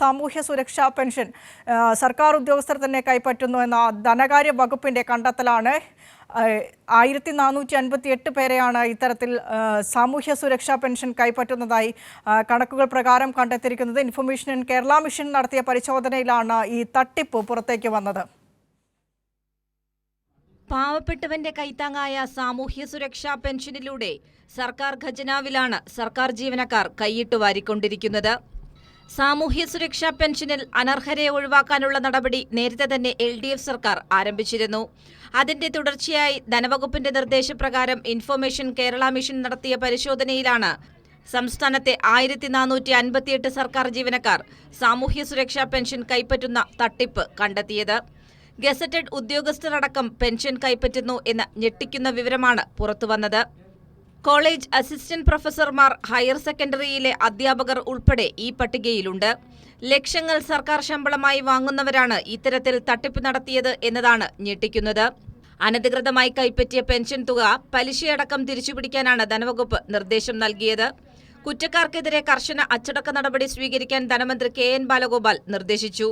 സാമൂഹ്യ സുരക്ഷാ പെൻഷൻ സർക്കാർ ഉദ്യോഗസ്ഥർ തന്നെ കൈപ്പറ്റുന്നു എന്ന ധനകാര്യ വകുപ്പിന്റെ കണ്ടെത്തലാണ്. ആയിരത്തി നാനൂറ്റി അൻപത്തി എട്ട് പേരെയാണ് ഇത്തരത്തിൽ സാമൂഹ്യ സുരക്ഷാ പെൻഷൻ കൈപ്പറ്റുന്നതായി കണക്കുകൾ പ്രകാരം കണ്ടെത്തിയിരിക്കുന്നത്. ഇൻഫർമേഷൻ ഇൻ കേരള മിഷൻ നടത്തിയ പരിശോധനയിലാണ് ഈ തട്ടിപ്പ് പുറത്തേക്ക് വന്നത്. പാവപ്പെട്ടവന്റെ കൈത്താങ്ങായ സാമൂഹ്യ സുരക്ഷാ പെൻഷനിലൂടെ സർക്കാർ ഖജനാവിലാണ് സർക്കാർ ജീവനക്കാർ കൈയിട്ട് വാരിക്കൊണ്ടിരിക്കുന്നത്. സാമൂഹ്യ സുരക്ഷാ പെൻഷനിൽ അനർഹരെ ഒഴിവാക്കാനുള്ള നടപടി നേരത്തെ തന്നെ എൽ ഡി എഫ് സർക്കാർ ആരംഭിച്ചിരുന്നു. അതിന്റെ തുടർച്ചയായി ധനവകുപ്പിന്റെ നിർദ്ദേശപ്രകാരം ഇൻഫർമേഷൻ കേരള മിഷൻ നടത്തിയ പരിശോധനയിലാണ് സംസ്ഥാനത്തെ ആയിരത്തി നാനൂറ്റി അൻപത്തിയെട്ട് സർക്കാർ ജീവനക്കാർ സാമൂഹ്യ സുരക്ഷാ പെൻഷൻ കൈപ്പറ്റുന്ന തട്ടിപ്പ് കണ്ടെത്തിയത്. ഗസറ്റഡ് ഉദ്യോഗസ്ഥരടക്കം പെൻഷൻ കൈപ്പറ്റുന്നു എന്ന ഞെട്ടിക്കുന്ന വിവരമാണ് പുറത്തുവന്നത്. കോളേജ് അസിസ്റ്റന്റ് പ്രൊഫസർമാർ ഹയർ സെക്കൻഡറിയിലെ അധ്യാപകർ ഉൾപ്പെടെ ഈ പട്ടികയിലുണ്ട്. ലക്ഷങ്ങൾ സർക്കാർ ശമ്പളമായി വാങ്ങുന്നവരാണ് ഇത്തരത്തിൽ തട്ടിപ്പ് നടത്തിയത് എന്നതാണ് ഞെട്ടിക്കുന്നത്. അനധികൃതമായി കൈപ്പറ്റിയ പെൻഷൻ തുക പലിശയടക്കം തിരിച്ചുപിടിക്കാനാണ് ധനവകുപ്പ് നിർദ്ദേശം നൽകിയത്. കുറ്റക്കാർക്കെതിരെ കർശന അച്ചടക്ക നടപടി സ്വീകരിക്കാൻ ധനമന്ത്രി കെ എൻ ബാലഗോപാൽ നിർദ്ദേശിച്ചു.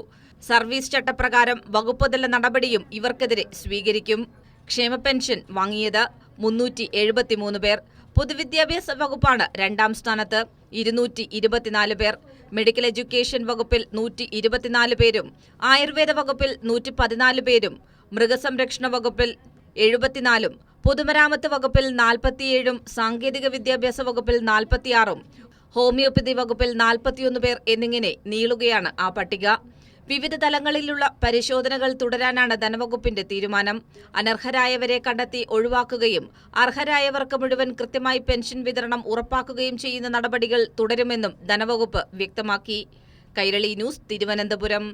സർവീസ് ചട്ടപ്രകാരം വകുപ്പുതല നടപടിയും ഇവർക്കെതിരെ സ്വീകരിക്കും. ക്ഷേമ പെൻഷൻ വാങ്ങിയത് മുന്നൂറ്റി എഴുപത്തിമൂന്ന് പേർ. പൊതുവിദ്യാഭ്യാസ വകുപ്പാണ് രണ്ടാം സ്ഥാനത്ത്. ഇരുന്നൂറ്റി ഇരുപത്തിനാല് പേർ. മെഡിക്കൽ എഡ്യൂക്കേഷൻ വകുപ്പിൽ നൂറ്റി ഇരുപത്തിനാല് പേരും. ആയുർവേദ വകുപ്പിൽ നൂറ്റി പതിനാല് പേരും. മൃഗസംരക്ഷണ വകുപ്പിൽ എഴുപത്തിനാലും. പൊതുമരാമത്ത് വകുപ്പിൽ നാൽപ്പത്തിയേഴും. സാങ്കേതിക വിദ്യാഭ്യാസ വകുപ്പിൽ നാൽപ്പത്തിയാറും. ഹോമിയോപ്പതി വകുപ്പിൽ നാൽപ്പത്തിയൊന്ന് പേർ എന്നിങ്ങനെ നീളുകയാണ് ആ പട്ടിക. വിവിധ തലങ്ങളിലുള്ള പരിശോധനകൾ തുടരാനാണ് ധനവകുപ്പിന്റെ തീരുമാനം. അനർഹരായവരെ കണ്ടെത്തി ഒഴിവാക്കുകയും അർഹരായവർക്ക് മുഴുവൻ കൃത്യമായി പെൻഷൻ വിതരണം ഉറപ്പാക്കുകയും ചെയ്യുന്ന നടപടികൾ തുടരുമെന്നും ധനവകുപ്പ് വ്യക്തമാക്കി. കൈരളി ന്യൂസ് തിരുവനന്തപുരം.